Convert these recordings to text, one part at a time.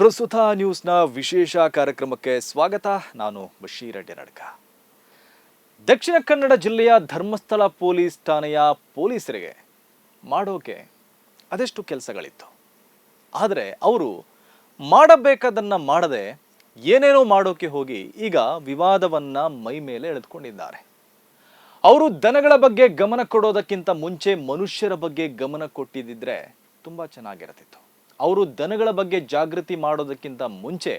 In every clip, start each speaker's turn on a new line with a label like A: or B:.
A: ಪ್ರಸ್ತುತ ನ್ಯೂಸ್ನ ವಿಶೇಷ ಕಾರ್ಯಕ್ರಮಕ್ಕೆ ಸ್ವಾಗತ. ನಾನು ಬಶೀರ್ ಅಡ್ಡನಡ್ಕ. ದಕ್ಷಿಣ ಕನ್ನಡ ಜಿಲ್ಲೆಯ ಧರ್ಮಸ್ಥಳ ಪೊಲೀಸ್ ಠಾಣೆಯ ಪೊಲೀಸರಿಗೆ ಮಾಡೋಕೆ ಅದೆಷ್ಟು ಕೆಲಸಗಳಿತ್ತು. ಆದರೆ ಅವರು ಮಾಡಬೇಕಾದನ್ನು ಮಾಡದೆ ಏನೇನೋ ಮಾಡೋಕೆ ಹೋಗಿ ಈಗ ವಿವಾದವನ್ನು ಮೈ ಮೇಲೆ ಎಳೆದುಕೊಂಡಿದ್ದಾರೆ. ಅವರು ದನಗಳ ಬಗ್ಗೆ ಗಮನ ಕೊಡೋದಕ್ಕಿಂತ ಮುಂಚೆ ಮನುಷ್ಯರ ಬಗ್ಗೆ ಗಮನ ಕೊಟ್ಟಿದ್ದಿದ್ರೆ ತುಂಬ ಚೆನ್ನಾಗಿರ್ತಿತ್ತು ಅವರು ದನಗಳ ಬಗ್ಗೆ ಜಾಗೃತಿ ಮಾಡೋದಕ್ಕಿಂತ ಮುಂಚೆ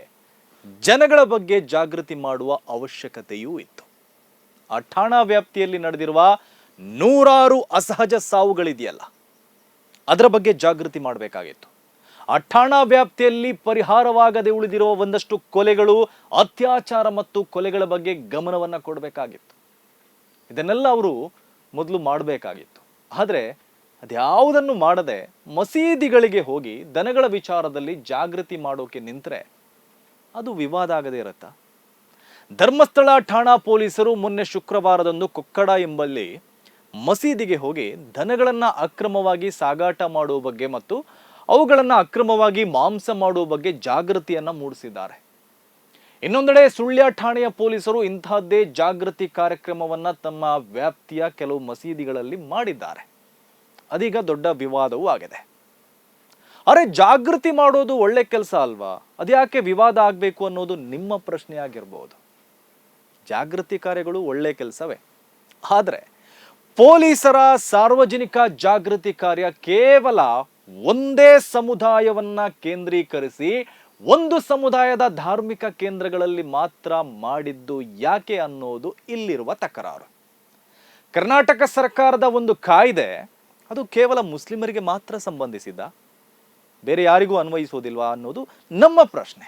A: ಜನಗಳ ಬಗ್ಗೆ ಜಾಗೃತಿ ಮಾಡುವ ಅವಶ್ಯಕತೆಯೂ ಇತ್ತು. ಆ ವ್ಯಾಪ್ತಿಯಲ್ಲಿ ನಡೆದಿರುವ ನೂರಾರು ಅಸಹಜ ಸಾವುಗಳಿದೆಯಲ್ಲ, ಅದರ ಬಗ್ಗೆ ಜಾಗೃತಿ ಮಾಡಬೇಕಾಗಿತ್ತು. ಆ ವ್ಯಾಪ್ತಿಯಲ್ಲಿ ಪರಿಹಾರವಾಗದೆ ಉಳಿದಿರುವ ಒಂದಷ್ಟು ಕೊಲೆಗಳು, ಅತ್ಯಾಚಾರ ಮತ್ತು ಕೊಲೆಗಳ ಬಗ್ಗೆ ಗಮನವನ್ನು ಕೊಡಬೇಕಾಗಿತ್ತು. ಇದನ್ನೆಲ್ಲ ಅವರು ಮೊದಲು ಮಾಡಬೇಕಾಗಿತ್ತು. ಆದರೆ ಅದ್ಯಾವುದನ್ನು ಮಾಡದೆ ಮಸೀದಿಗಳಿಗೆ ಹೋಗಿ ದನಗಳ ವಿಚಾರದಲ್ಲಿ ಜಾಗೃತಿ ಮಾಡೋಕೆ ನಿಂತರೆ ಅದು ವಿವಾದ ಆಗದೆ ಇರುತ್ತಾ? ಧರ್ಮಸ್ಥಳ, ಠಾಣಾ ಪೊಲೀಸರು ಮೊನ್ನೆ ಶುಕ್ರವಾರದಂದು ಕೊಕ್ಕಡ ಎಂಬಲ್ಲಿ ಮಸೀದಿಗೆ ಹೋಗಿ ದನಗಳನ್ನು ಅಕ್ರಮವಾಗಿ ಸಾಗಾಟ ಮಾಡುವ ಬಗ್ಗೆ ಮತ್ತು ಅವುಗಳನ್ನು ಅಕ್ರಮವಾಗಿ ಮಾಂಸ ಮಾಡುವ ಬಗ್ಗೆ ಜಾಗೃತಿಯನ್ನು ಮೂಡಿಸಿದ್ದಾರೆ. ಇನ್ನೊಂದೆಡೆ ಸುಳ್ಯ ಠಾಣೆಯ ಪೊಲೀಸರು ಇಂತಹದ್ದೇ ಜಾಗೃತಿ ಕಾರ್ಯಕ್ರಮವನ್ನು ತಮ್ಮ ವ್ಯಾಪ್ತಿಯ ಕೆಲವು ಮಸೀದಿಗಳಲ್ಲಿ ಮಾಡಿದ್ದಾರೆ. ಅದೀಗ ದೊಡ್ಡ ವಿವಾದವೂ ಆಗಿದೆ. ಅರೆ ಜಾಗೃತಿ ಮಾಡೋದು ಒಳ್ಳೆ ಕೆಲಸ ಅಲ್ವಾ? ಅದ್ಯಾಕೆ ವಿವಾದ ಆಗಬೇಕು ಅನ್ನೋದು ನಿಮ್ಮ ಪ್ರಶ್ನೆ ಆಗಿರ್ಬೋದು. ಜಾಗೃತಿ ಕಾರ್ಯಗಳು ಒಳ್ಳೆ ಕೆಲಸವೇ. ಆದರೆ ಪೊಲೀಸರ ಸಾರ್ವಜನಿಕ ಜಾಗೃತಿ ಕಾರ್ಯ ಕೇವಲ ಒಂದೇ ಸಮುದಾಯವನ್ನ ಕೇಂದ್ರೀಕರಿಸಿ ಒಂದು ಸಮುದಾಯದ ಧಾರ್ಮಿಕ ಕೇಂದ್ರಗಳಲ್ಲಿ ಮಾತ್ರ ಮಾಡಿದ್ದು ಯಾಕೆ ಅನ್ನೋದು ಇಲ್ಲಿರುವ ತಕರಾರು. ಕರ್ನಾಟಕ ಸರ್ಕಾರದ ಒಂದು ಕಾಯ್ದೆ ಅದು ಕೇವಲ ಮುಸ್ಲಿಮರಿಗೆ ಮಾತ್ರ ಸಂಬಂಧಿಸಿದ, ಬೇರೆ ಯಾರಿಗೂ ಅನ್ವಯಿಸೋದಿಲ್ವಾ ಅನ್ನೋದು ನಮ್ಮ ಪ್ರಶ್ನೆ.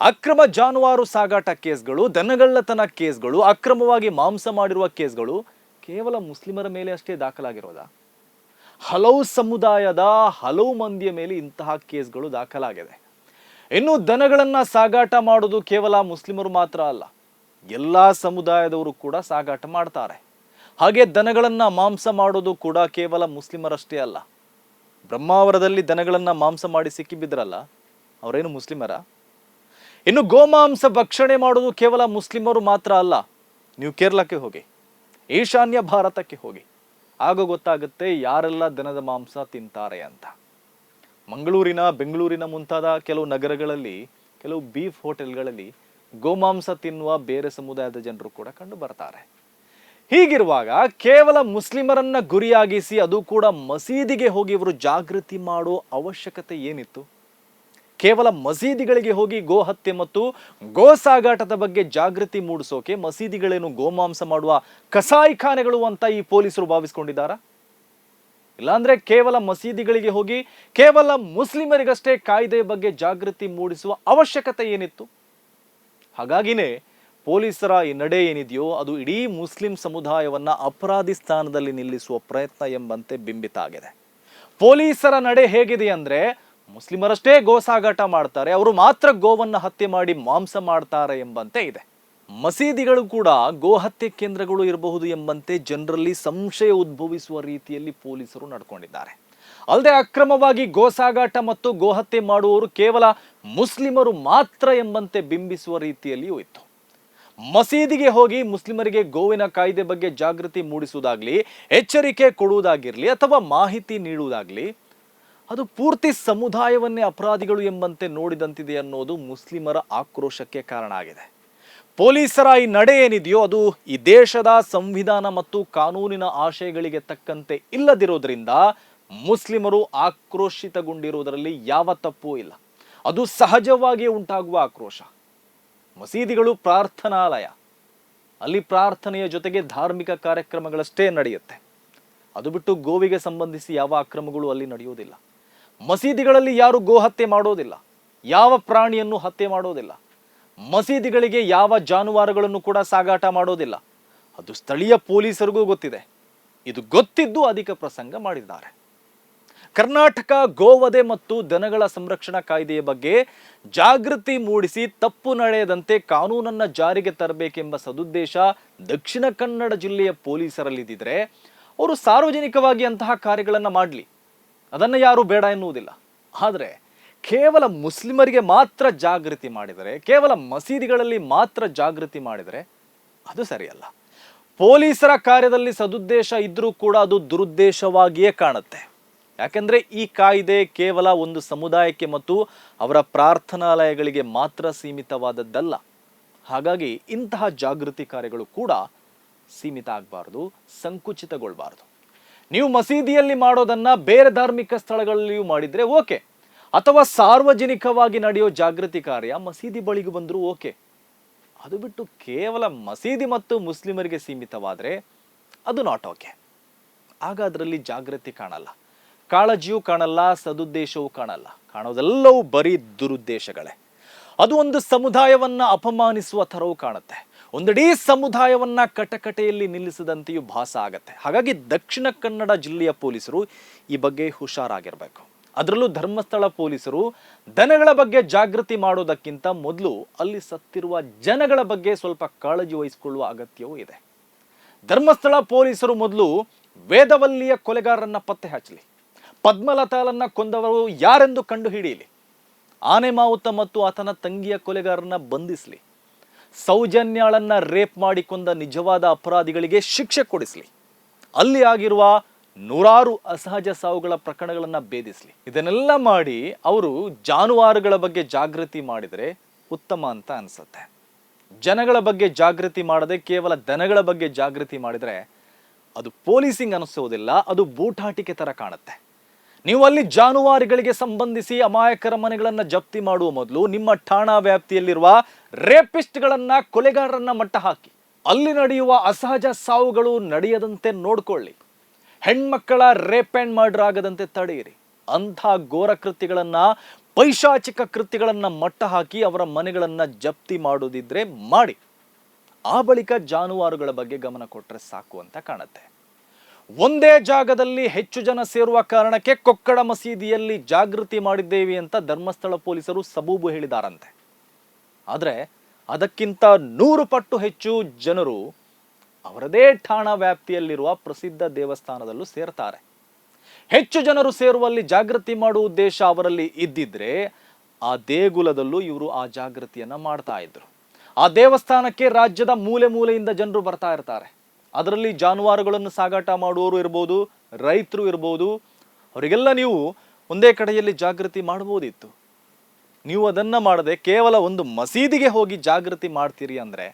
A: ಅಕ್ರಮ ಜಾನುವಾರು ಸಾಗಾಟ ಕೇಸ್ಗಳು, ದನಗಳ್ಳತನ ಕೇಸ್ಗಳು, ಅಕ್ರಮವಾಗಿ ಮಾಂಸ ಮಾಡಿರುವ ಕೇಸ್ಗಳು ಕೇವಲ ಮುಸ್ಲಿಮರ ಮೇಲೆ ಅಷ್ಟೇ ದಾಖಲಾಗಿರೋದಾ? ಹಲವು ಸಮುದಾಯದ ಹಲವು ಮಂದಿಯ ಮೇಲೆ ಇಂತಹ ಕೇಸ್ಗಳು ದಾಖಲಾಗಿದೆ. ಇನ್ನು ದನಗಳನ್ನ ಸಾಗಾಟ ಮಾಡೋದು ಕೇವಲ ಮುಸ್ಲಿಮರು ಮಾತ್ರ ಅಲ್ಲ, ಎಲ್ಲ ಸಮುದಾಯದವರು ಕೂಡ ಸಾಗಾಟ ಮಾಡ್ತಾರೆ. ಹಾಗೆ ದನಗಳನ್ನು ಮಾಂಸ ಮಾಡೋದು ಕೂಡ ಕೇವಲ ಮುಸ್ಲಿಮರಷ್ಟೇ ಅಲ್ಲ. ಬ್ರಹ್ಮಾವರದಲ್ಲಿ ದನಗಳನ್ನು ಮಾಂಸ ಮಾಡಿ ಸಿಕ್ಕಿಬಿದ್ರಲ್ಲ, ಅವರೇನು ಮುಸ್ಲಿಮರ? ಇನ್ನು ಗೋಮಾಂಸ ಭಕ್ಷಣೆ ಮಾಡೋದು ಕೇವಲ ಮುಸ್ಲಿಮರು ಮಾತ್ರ ಅಲ್ಲ, ನೀವು ಕೇರಳಕ್ಕೆ ಹೋಗಿ, ಈಶಾನ್ಯ ಭಾರತಕ್ಕೆ ಹೋಗಿ, ಆಗ ಗೊತ್ತಾಗುತ್ತೆ ಯಾರೆಲ್ಲ ದನದ ಮಾಂಸ ತಿಂತಾರೆ ಅಂತ. ಮಂಗಳೂರಿನ, ಬೆಂಗಳೂರಿನ ಮುಂತಾದ ಕೆಲವು ನಗರಗಳಲ್ಲಿ, ಕೆಲವು ಬೀಫ್ ಹೋಟೆಲ್ಗಳಲ್ಲಿ ಗೋಮಾಂಸ ತಿನ್ನುವ ಬೇರೆ ಸಮುದಾಯದ ಜನರು ಕೂಡ ಕಂಡು ಬರ್ತಾರೆ. ಹೀಗಿರುವಾಗ ಕೇವಲ ಮುಸ್ಲಿಮರನ್ನ ಗುರಿಯಾಗಿಸಿ ಅದು ಕೂಡ ಮಸೀದಿಗೆ ಹೋಗಿ ಇವರು ಜಾಗೃತಿ ಮಾಡೋ ಅವಶ್ಯಕತೆ ಏನಿತ್ತು? ಕೇವಲ ಮಸೀದಿಗಳಿಗೆ ಹೋಗಿ ಗೋ ಹತ್ಯೆ ಮತ್ತು ಗೋ ಸಾಗಾಟದ ಬಗ್ಗೆ ಜಾಗೃತಿ ಮೂಡಿಸೋಕೆ ಮಸೀದಿಗಳೇನು ಗೋಮಾಂಸ ಮಾಡುವ ಕಸಾಯಿಖಾನೆಗಳು ಅಂತ ಈ ಪೊಲೀಸರು ಭಾವಿಸ್ಕೊಂಡಿದ್ದಾರಾ? ಇಲ್ಲಾಂದ್ರೆ ಕೇವಲ ಮಸೀದಿಗಳಿಗೆ ಹೋಗಿ ಕೇವಲ ಮುಸ್ಲಿಮರಿಗಷ್ಟೇ ಕಾಯ್ದೆ ಬಗ್ಗೆ ಜಾಗೃತಿ ಮೂಡಿಸುವ ಅವಶ್ಯಕತೆ ಏನಿತ್ತು? ಹಾಗಾಗಿನೇ ಪೊಲೀಸರ ಈ ನಡೆ ಏನಿದೆಯೋ ಅದು ಇಡೀ ಮುಸ್ಲಿಂ ಸಮುದಾಯವನ್ನು ಅಪರಾಧಿ ಸ್ಥಾನದಲ್ಲಿ ನಿಲ್ಲಿಸುವ ಪ್ರಯತ್ನ ಎಂಬಂತೆ ಬಿಂಬಿತ ಆಗಿದೆ. ಪೊಲೀಸರ ನಡೆ ಹೇಗಿದೆ ಅಂದರೆ ಮುಸ್ಲಿಮರಷ್ಟೇ ಗೋ ಸಾಗಾಟ ಮಾಡ್ತಾರೆ, ಅವರು ಮಾತ್ರ ಗೋವನ್ನು ಹತ್ಯೆ ಮಾಡಿ ಮಾಂಸ ಮಾಡ್ತಾರೆ ಎಂಬಂತೆ ಇದೆ. ಮಸೀದಿಗಳು ಕೂಡ ಗೋ ಹತ್ಯೆ ಕೇಂದ್ರಗಳು ಇರಬಹುದು ಎಂಬಂತೆ ಜನರಲ್ಲಿ ಸಂಶಯ ಉದ್ಭವಿಸುವ ರೀತಿಯಲ್ಲಿ ಪೊಲೀಸರು ನಡ್ಕೊಂಡಿದ್ದಾರೆ. ಅಲ್ಲದೆ ಅಕ್ರಮವಾಗಿ ಗೋ ಸಾಗಾಟ ಮತ್ತು ಗೋಹತ್ಯೆ ಮಾಡುವವರು ಕೇವಲ ಮುಸ್ಲಿಮರು ಮಾತ್ರ ಎಂಬಂತೆ ಬಿಂಬಿಸುವ ರೀತಿಯಲ್ಲಿಯೂ ಇತ್ತು. ಮಸೀದಿಗೆ ಹೋಗಿ ಮುಸ್ಲಿಮರಿಗೆ ಗೋವಿನ ಕಾಯ್ದೆ ಬಗ್ಗೆ ಜಾಗೃತಿ ಮೂಡಿಸುವುದಾಗ್ಲಿ, ಎಚ್ಚರಿಕೆ ಕೊಡುವುದಾಗಿರಲಿ ಅಥವಾ ಮಾಹಿತಿ ನೀಡುವುದಾಗ್ಲಿ, ಅದು ಪೂರ್ತಿ ಸಮುದಾಯವನ್ನೇ ಅಪರಾಧಿಗಳು ಎಂಬಂತೆ ನೋಡಿದಂತಿದೆ ಅನ್ನೋದು ಮುಸ್ಲಿಮರ ಆಕ್ರೋಶಕ್ಕೆ ಕಾರಣ ಆಗಿದೆ. ಪೊಲೀಸರ ಈ ನಡೆ ಏನಿದೆಯೋ ಅದು ಈ ದೇಶದ ಸಂವಿಧಾನ ಮತ್ತು ಕಾನೂನಿನ ಆಶಯಗಳಿಗೆ ತಕ್ಕಂತೆ ಇಲ್ಲದಿರೋದ್ರಿಂದ ಮುಸ್ಲಿಮರು ಆಕ್ರೋಶಿತಗೊಂಡಿರುವುದರಲ್ಲಿ ಯಾವ ತಪ್ಪೂ ಇಲ್ಲ. ಅದು ಸಹಜವಾಗಿ ಉಂಟಾಗುವ ಆಕ್ರೋಶ. ಮಸೀದಿಗಳು ಪ್ರಾರ್ಥನಾಲಯ. ಅಲ್ಲಿ ಪ್ರಾರ್ಥನೆಯ ಜೊತೆಗೆ ಧಾರ್ಮಿಕ ಕಾರ್ಯಕ್ರಮಗಳಷ್ಟೇ ನಡೆಯುತ್ತೆ. ಅದು ಬಿಟ್ಟು ಗೋವಿಗೆ ಸಂಬಂಧಿಸಿ ಯಾವ ಅಕ್ರಮಗಳು ಅಲ್ಲಿ ನಡೆಯುವುದಿಲ್ಲ. ಮಸೀದಿಗಳಲ್ಲಿ ಯಾರು ಗೋ ಹತ್ಯೆ ಮಾಡೋದಿಲ್ಲ. ಯಾವ ಪ್ರಾಣಿಯನ್ನು ಹತ್ಯೆ ಮಾಡೋದಿಲ್ಲ. ಮಸೀದಿಗಳಿಗೆ ಯಾವ ಜಾನುವಾರುಗಳನ್ನು ಕೂಡ ಸಾಗಾಟ ಮಾಡೋದಿಲ್ಲ. ಅದು ಸ್ಥಳೀಯ ಪೊಲೀಸರಿಗೂ ಗೊತ್ತಿದೆ. ಇದು ಗೊತ್ತಿದ್ದು ಅಧಿಕ ಪ್ರಸಂಗ ಮಾಡಿದ್ದಾರೆ. ಕರ್ನಾಟಕ, ಗೋವಧೆ ಮತ್ತು ದನಗಳ ಸಂರಕ್ಷಣಾ ಕಾಯ್ದೆಯ ಬಗ್ಗೆ ಜಾಗೃತಿ ಮೂಡಿಸಿ ತಪ್ಪು ನಡೆಯದಂತೆ ಕಾನೂನನ್ನ ಜಾರಿಗೆ ತರಬೇಕೆಂಬ ಸದುದ್ದೇಶ ದಕ್ಷಿಣ ಕನ್ನಡ ಜಿಲ್ಲೆಯ ಪೊಲೀಸರಲ್ಲಿದ್ದರೆ ಅವರು ಸಾರ್ವಜನಿಕವಾಗಿ ಅಂತಹ ಕಾರ್ಯಗಳನ್ನು ಮಾಡಲಿ. ಅದನ್ನು ಯಾರು ಬೇಡ ಎನ್ನುವುದಿಲ್ಲ. ಆದರೆ ಕೇವಲ ಮುಸ್ಲಿಮರಿಗೆ ಮಾತ್ರ ಜಾಗೃತಿ ಮಾಡಿದರೆ, ಕೇವಲ ಮಸೀದಿಗಳಲ್ಲಿ ಮಾತ್ರ ಜಾಗೃತಿ ಮಾಡಿದರೆ ಅದು ಸರಿಯಲ್ಲ. ಪೊಲೀಸರ ಕಾರ್ಯದಲ್ಲಿ ಸದುದ್ದೇಶ ಇದ್ದರೂ ಕೂಡ ಅದು ದುರುದ್ದೇಶವಾಗಿಯೇ ಕಾಣುತ್ತೆ. ಯಾಕೆಂದ್ರೆ ಈ ಕಾಯ್ದೆ ಕೇವಲ ಒಂದು ಸಮುದಾಯಕ್ಕೆ ಮತ್ತು ಅವರ ಪ್ರಾರ್ಥನಾಲಯಗಳಿಗೆ ಮಾತ್ರ ಸೀಮಿತವಾದದ್ದಲ್ಲ. ಹಾಗಾಗಿ ಇಂತಹ ಜಾಗೃತಿ ಕಾರ್ಯಗಳು ಕೂಡ ಸೀಮಿತ ಆಗಬಾರ್ದು, ಸಂಕುಚಿತಗೊಳ್ಬಾರ್ದು. ನೀವು ಮಸೀದಿಯಲ್ಲಿ ಮಾಡೋದನ್ನ ಬೇರೆ ಧಾರ್ಮಿಕ ಸ್ಥಳಗಳಲ್ಲಿಯೂ ಮಾಡಿದ್ರೆ ಓಕೆ. ಅಥವಾ ಸಾರ್ವಜನಿಕವಾಗಿ ನಡೆಯೋ ಜಾಗೃತಿ ಕಾರ್ಯ ಮಸೀದಿ ಬಳಿಗೆ ಬಂದರೂ ಓಕೆ. ಅದು ಬಿಟ್ಟು ಕೇವಲ ಮಸೀದಿ ಮತ್ತು ಮುಸ್ಲಿಮರಿಗೆ ಸೀಮಿತವಾದರೆ ಅದು ನಾಟ್ ಓಕೆ. ಆಗ ಅದರಲ್ಲಿ ಜಾಗೃತಿ ಕಾಣಲ್ಲ. ಕಾಳಜಿಯೂ ಕಾಣಲ್ಲ, ಸದುದ್ದೇಶವೂ ಕಾಣಲ್ಲ. ಕಾಣೋದೆಲ್ಲವೂ ಬರೀ ದುರುದ್ದೇಶಗಳೇ. ಅದು ಒಂದು ಸಮುದಾಯವನ್ನ ಅಪಮಾನಿಸುವ ಥರವೂ ಕಾಣುತ್ತೆ. ಒಂದಿಡೀ ಸಮುದಾಯವನ್ನ ಕಟಕಟೆಯಲ್ಲಿ ನಿಲ್ಲಿಸದಂತೆಯೂ ಭಾಸ ಆಗತ್ತೆ. ಹಾಗಾಗಿ ದಕ್ಷಿಣ ಕನ್ನಡ ಜಿಲ್ಲೆಯ ಪೊಲೀಸರು ಈ ಬಗ್ಗೆ ಹುಷಾರಾಗಿರಬೇಕು. ಅದರಲ್ಲೂ ಧರ್ಮಸ್ಥಳ ಪೊಲೀಸರು ದನಗಳ ಬಗ್ಗೆ ಜಾಗೃತಿ ಮಾಡೋದಕ್ಕಿಂತ ಮೊದಲು ಅಲ್ಲಿ ಸತ್ತಿರುವ ಜನಗಳ ಬಗ್ಗೆ ಸ್ವಲ್ಪ ಕಾಳಜಿ ವಹಿಸಿಕೊಳ್ಳುವ ಅಗತ್ಯವೂ ಇದೆ. ಧರ್ಮಸ್ಥಳ ಪೊಲೀಸರು ಮೊದಲು ವೇದವಲ್ಲಿಯ ಕೊಲೆಗಾರರನ್ನ ಪತ್ತೆ ಹಚ್ಚಲಿ. ಪದ್ಮಲತಾಲನ್ನ ಕೊಂದವರು ಯಾರೆಂದು ಕಂಡು ಹಿಡಿಯಲಿ ಆನೆ ಮಾವುತ ಮತ್ತು ಆತನ ತಂಗಿಯ ಕೊಲೆಗಾರರನ್ನ ಬಂಧಿಸಲಿ. ಸೌಜನ್ಯಾಳನ್ನ ರೇಪ್ ಮಾಡಿ ಕೊಂದ ನಿಜವಾದ ಅಪರಾಧಿಗಳಿಗೆ ಶಿಕ್ಷೆ ಕೊಡಿಸಲಿ. ಅಲ್ಲಿ ಆಗಿರುವ ನೂರಾರು ಅಸಹಜ ಸಾವುಗಳ ಪ್ರಕರಣಗಳನ್ನ ಭೇದಿಸಲಿ. ಇದನ್ನೆಲ್ಲ ಮಾಡಿ ಅವರು ಜಾನುವಾರುಗಳ ಬಗ್ಗೆ ಜಾಗೃತಿ ಮಾಡಿದರೆ ಉತ್ತಮ ಅಂತ ಅನಿಸುತ್ತೆ. ಜನಗಳ ಬಗ್ಗೆ ಜಾಗೃತಿ ಮಾಡದೆ ಕೇವಲ ದನಗಳ ಬಗ್ಗೆ ಜಾಗೃತಿ ಮಾಡಿದರೆ ಅದು ಪೊಲೀಸಿಂಗ್ ಅನಿಸೋದಿಲ್ಲ, ಅದು ಬೂಟಾಟಿಕೆ ತರ ಕಾಣುತ್ತೆ. ನೀವು ಅಲ್ಲಿ ಜಾನುವಾರುಗಳಿಗೆ ಸಂಬಂಧಿಸಿ ಅಮಾಯಕರ ಮನೆಗಳನ್ನ ಜಪ್ತಿ ಮಾಡುವ ಮೊದಲು ನಿಮ್ಮ ಠಾಣಾ ವ್ಯಾಪ್ತಿಯಲ್ಲಿರುವ ರೇಪಿಸ್ಟ್ಗಳನ್ನ ಕೊಲೆಗಾರರನ್ನ ಮಟ್ಟ ಹಾಕಿ. ಅಲ್ಲಿ ನಡೆಯುವ ಅಸಹಜ ಸಾವುಗಳು ನಡೆಯದಂತೆ ನೋಡ್ಕೊಳ್ಳಿ. ಹೆಣ್ಮಕ್ಕಳ ರೇಪ್ ಆ್ಯಂಡ್ ಮರ್ಡರ್ ಆಗದಂತೆ ತಡೆಯಿರಿ. ಅಂಥ ಘೋರ ಕೃತ್ಯಗಳನ್ನ, ಪೈಶಾಚಿಕ ಕೃತ್ಯಗಳನ್ನ ಮಟ್ಟ ಹಾಕಿ ಅವರ ಮನೆಗಳನ್ನ ಜಪ್ತಿ ಮಾಡೋದಿದ್ರೆ ಮಾಡಿ. ಆ ಬಳಿಕ ಜಾನುವಾರುಗಳ ಬಗ್ಗೆ ಗಮನ ಕೊಟ್ಟರೆ ಸಾಕು ಅಂತ ಕಾಣುತ್ತೆ. ಒಂದೇ ಜಾಗದಲ್ಲಿ ಹೆಚ್ಚು ಜನ ಸೇರುವ ಕಾರಣಕ್ಕೆ ಕೊಕ್ಕಡ ಮಸೀದಿಯಲ್ಲಿ ಜಾಗೃತಿ ಮಾಡಿದ್ದೇವೆ ಅಂತ ಧರ್ಮಸ್ಥಳ ಪೊಲೀಸರು ಸಬೂಬು ಹೇಳಿದಾರಂತೆ. ಆದರೆ ಅದಕ್ಕಿಂತ ನೂರು ಪಟ್ಟು ಹೆಚ್ಚು ಜನರು ಅವರದೇ ಠಾಣಾ ವ್ಯಾಪ್ತಿಯಲ್ಲಿರುವ ಪ್ರಸಿದ್ಧ ದೇವಸ್ಥಾನದಲ್ಲೂ ಸೇರ್ತಾರೆ. ಹೆಚ್ಚು ಜನರು ಸೇರುವಲ್ಲಿ ಜಾಗೃತಿ ಮಾಡುವ ಉದ್ದೇಶ ಅವರಲ್ಲಿ ಇದ್ದಿದ್ರೆ ಆ ದೇಗುಲದಲ್ಲೂ ಇವರು ಆ ಜಾಗೃತಿಯನ್ನ ಮಾಡ್ತಾ ಇದ್ರು. ಆ ದೇವಸ್ಥಾನಕ್ಕೆ ರಾಜ್ಯದ ಮೂಲೆ ಮೂಲೆಯಿಂದ ಜನರು ಬರ್ತಾ ಇರ್ತಾರೆ. ಅದರಲ್ಲಿ ಜಾನುವಾರುಗಳನ್ನು ಸಾಗಾಟ ಮಾಡುವವರು ಇರ್ಬೋದು, ರೈತರು ಇರ್ಬೋದು, ಅವರಿಗೆಲ್ಲ ನೀವು ಒಂದೇ ಕಡೆಯಲ್ಲಿ ಜಾಗೃತಿ ಮಾಡ್ಬೋದಿತ್ತು ನೀವು ಅದನ್ನ ಮಾಡದೆ ಕೇವಲ ಒಂದು ಮಸೀದಿಗೆ ಹೋಗಿ ಜಾಗೃತಿ ಮಾಡ್ತೀರಿ ಅಂದರೆ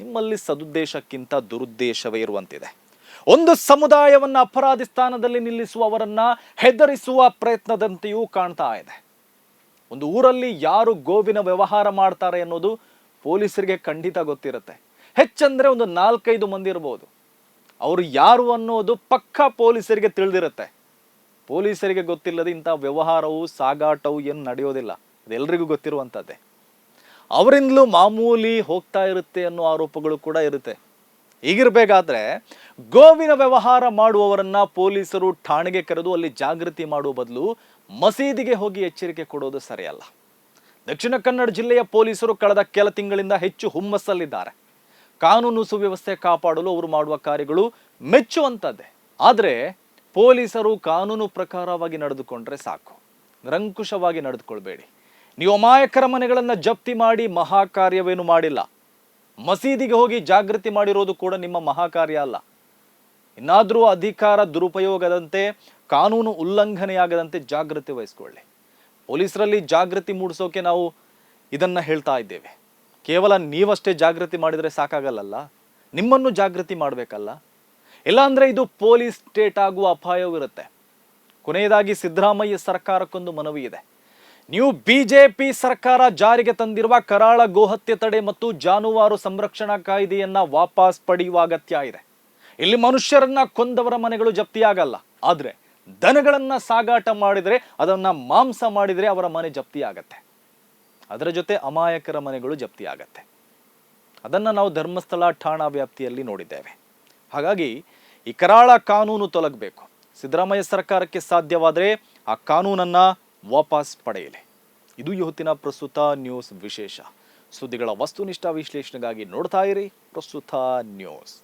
A: ನಿಮ್ಮಲ್ಲಿ ಸದುದ್ದೇಶಕ್ಕಿಂತ ದುರುದ್ದೇಶವೇ ಇರುವಂತಿದೆ. ಒಂದು ಸಮುದಾಯವನ್ನು ಅಪರಾಧಿ ಸ್ಥಾನದಲ್ಲಿ ನಿಲ್ಲಿಸುವವರನ್ನ ಹೆದರಿಸುವ ಪ್ರಯತ್ನದಂತೆಯೂ ಕಾಣ್ತಾ ಇದೆ. ಒಂದು ಊರಲ್ಲಿ ಯಾರು ಗೋವಿನ ವ್ಯವಹಾರ ಮಾಡ್ತಾರೆ ಅನ್ನೋದು ಪೊಲೀಸರಿಗೆ ಖಂಡಿತ ಗೊತ್ತಿರುತ್ತೆ. ಹೆಚ್ಚಂದ್ರೆ ಒಂದು ನಾಲ್ಕೈದು ಮಂದಿ ಇರ್ಬೋದು. ಅವರು ಯಾರು ಅನ್ನೋದು ಪಕ್ಕಾ ಪೊಲೀಸರಿಗೆ ತಿಳಿದಿರುತ್ತೆ. ಪೊಲೀಸರಿಗೆ ಗೊತ್ತಿಲ್ಲದೆ ಇಂಥ ವ್ಯವಹಾರವು, ಸಾಗಾಟವು ಏನು ನಡೆಯೋದಿಲ್ಲ. ಅದೆಲ್ಲರಿಗೂ ಗೊತ್ತಿರುವಂಥದ್ದೇ. ಅವರಿಂದಲೂ ಮಾಮೂಲಿ ಹೋಗ್ತಾ ಇರುತ್ತೆ ಅನ್ನೋ ಆರೋಪಗಳು ಕೂಡ ಇರುತ್ತೆ. ಹೀಗಿರಬೇಕಾದ್ರೆ, ಗೋವಿನ ವ್ಯವಹಾರ ಮಾಡುವವರನ್ನ ಪೊಲೀಸರು ಠಾಣೆಗೆ ಕರೆದು ಅಲ್ಲಿ ಜಾಗೃತಿ ಮಾಡುವ ಬದಲು ಮಸೀದಿಗೆ ಹೋಗಿ ಎಚ್ಚರಿಕೆ ಕೊಡೋದು ಸರಿಯಲ್ಲ. ದಕ್ಷಿಣ ಕನ್ನಡ ಜಿಲ್ಲೆಯ ಪೊಲೀಸರು ಕಳೆದ ಕೆಲ ತಿಂಗಳಿಂದ ಹೆಚ್ಚು ಹುಮ್ಮಸ್ಸಲ್ಲಿದ್ದಾರೆ. ಕಾನೂನು ಸುವ್ಯವಸ್ಥೆ ಕಾಪಾಡಲು ಅವರು ಮಾಡುವ ಕಾರ್ಯಗಳು ಮೆಚ್ಚುವಂಥದ್ದೇ ಆದರೆ ಪೊಲೀಸರು ಕಾನೂನು ಪ್ರಕಾರವಾಗಿ ನಡೆದುಕೊಂಡ್ರೆ ಸಾಕು. ನಿರಂಕುಶವಾಗಿ ನಡೆದುಕೊಳ್ಬೇಡಿ. ನೀವು ಅಮಾಯಕರ ಮನೆಗಳನ್ನು ಜಪ್ತಿ ಮಾಡಿ ಮಹಾ ಕಾರ್ಯವೇನು ಮಾಡಿಲ್ಲ. ಮಸೀದಿಗೆ ಹೋಗಿ ಜಾಗೃತಿ ಮಾಡಿರೋದು ಕೂಡ ನಿಮ್ಮ ಮಹಾಕಾರ್ಯ ಅಲ್ಲ. ಇನ್ನಾದರೂ ಅಧಿಕಾರ ದುರುಪಯೋಗದಂತೆ, ಕಾನೂನು ಉಲ್ಲಂಘನೆಯಾಗದಂತೆ ಜಾಗೃತಿ ವಹಿಸ್ಕೊಳ್ಳಿ. ಪೊಲೀಸರಲ್ಲಿ ಜಾಗೃತಿ ಮೂಡಿಸೋಕೆ ನಾವು ಇದನ್ನು ಹೇಳ್ತಾ ಇದ್ದೇವೆ. ಕೇವಲ ನೀವಷ್ಟೇ ಜಾಗೃತಿ ಮಾಡಿದರೆ ಸಾಕಾಗಲ್ಲಲ್ಲ? ನಿಮ್ಮನ್ನು ಜಾಗೃತಿ ಮಾಡಬೇಕಲ್ಲ? ಇಲ್ಲಾಂದ್ರೆ ಇದು ಪೊಲೀಸ್ ಸ್ಟೇಟ್ ಆಗುವ ಅಪಾಯವೂ ಇರುತ್ತೆ. ಕೊನೆಯದಾಗಿ ಸಿದ್ದರಾಮಯ್ಯ ಸರ್ಕಾರಕ್ಕೊಂದು ಮನವಿ ಇದೆ. ನೀವು ಬಿಜೆಪಿ ಸರ್ಕಾರ ಜಾರಿಗೆ ತಂದಿರುವ ಕರಾಳ ಗೋಹತ್ಯೆ ತಡೆ ಮತ್ತು ಜಾನುವಾರು ಸಂರಕ್ಷಣಾ ಕಾಯ್ದೆಯನ್ನ ವಾಪಸ್ ಪಡೆಯುವ ಅಗತ್ಯ ಇದೆ. ಇಲ್ಲಿ ಮನುಷ್ಯರನ್ನ ಕೊಂದವರ ಮನೆಗಳು ಜಪ್ತಿಯಾಗಲ್ಲ. ಆದರೆ ದನಗಳನ್ನ ಸಾಗಾಟ ಮಾಡಿದರೆ, ಅದನ್ನ ಮಾಂಸ ಮಾಡಿದರೆ ಅವರ ಮನೆ ಜಪ್ತಿ ಆಗತ್ತೆ ಅದರ ಜೊತೆ ಅಮಾಯಕರ ಮನೆಗಳು ಜಪ್ತಿ ಆಗತ್ತೆ. ಅದನ್ನು ನಾವು ಧರ್ಮಸ್ಥಳ ಠಾಣಾ ವ್ಯಾಪ್ತಿಯಲ್ಲಿ ನೋಡಿದ್ದೇವೆ. ಹಾಗಾಗಿ ಈ ಕರಾಳ ಕಾನೂನು ತೊಲಗಬೇಕು. ಸಿದ್ದರಾಮಯ್ಯ ಸರ್ಕಾರಕ್ಕೆ ಸಾಧ್ಯವಾದರೆ ಆ ಕಾನೂನನ್ನ ವಾಪಸ್ ಪಡೆಯಲಿ. ಇದು ಇವತ್ತಿನ ಪ್ರಸ್ತುತ ನ್ಯೂಸ್ ವಿಶೇಷ. ಸುದ್ದಿಗಳ ವಸ್ತುನಿಷ್ಠ ವಿಶ್ಲೇಷಣೆಗಾಗಿ ನೋಡ್ತಾ ಇರಿ ಪ್ರಸ್ತುತ ನ್ಯೂಸ್.